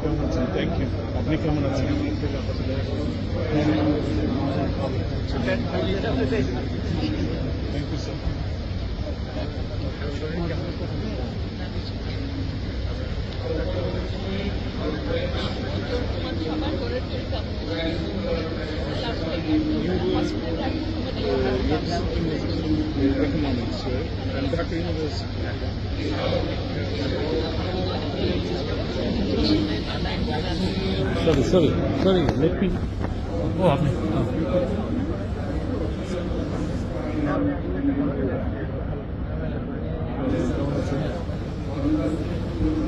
কেমন আছেন thank you আপনি কেমন আছেন thank you sir economics, right? And Dhaka University. Sorry, sorry, sorry. Let me. Go up. Thank you.